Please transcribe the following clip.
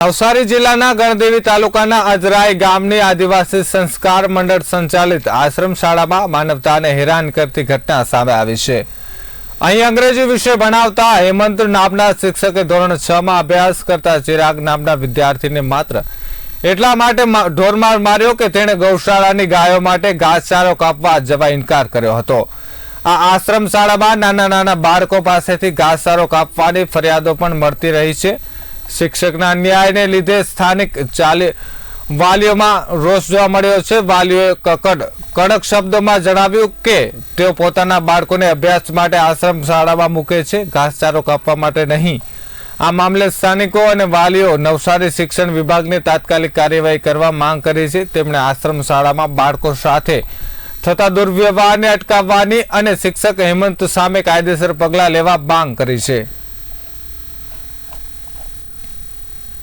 નવસારી જિલ્લાના ગણદેવી તાલુકાના અજરાય ગામની આદિવાસી સંસ્કાર મંડળ સંચાલિત આશ્રમ શાળામાં માનવતાને હેરાન કરતી ઘટના સામે આવી છે. અહીં અંગ્રેજી વિષય ભણાવતા હેમંત નામના શિક્ષકે ધોરણ છ માં અભ્યાસ કરતા ચિરાગ નામના વિદ્યાર્થીને માત્ર એટલા માટે ઢોરમાર માર્યો કે તેણે ગૌશાળાની ગાયો માટે ઘાસચારો કાપવા જવા ઇનકાર કર્યો હતો. આ આશ્રમ શાળામાં નાના નાના બાળકો પાસેથી ઘાસચારો કાપવાની ફરિયાદો પણ મળતી રહી છે. શિક્ષકના ન્યાયને લીધે સ્થાનિક ચાલી વાલીઓમાં રોષ જોવા મળ્યો છે. વાલીઓએ કકડ કડક શબ્દોમાં જણાવ્યું કે તેઓ પોતાના બાળકોને અભ્યાસ માટે આશ્રમ શાળામાં મૂકે છે. ઘાસચારો કાપવા માટે નહીં. આ મામલે સ્થાનિકો અને વાલીઓ નવસારી શિક્ષણ વિભાગની તાત્કાલિક કાર્યવાહી કરવા માંગ કરી છે. તેમણે આશ્રમ શાળામાં બાળકો સાથે થતા દુર્વ્યવહારને અટકાવવાની અને શિક્ષક હેમંત સામે કાયદેસર પગલાં લેવા માંગ કરી છે.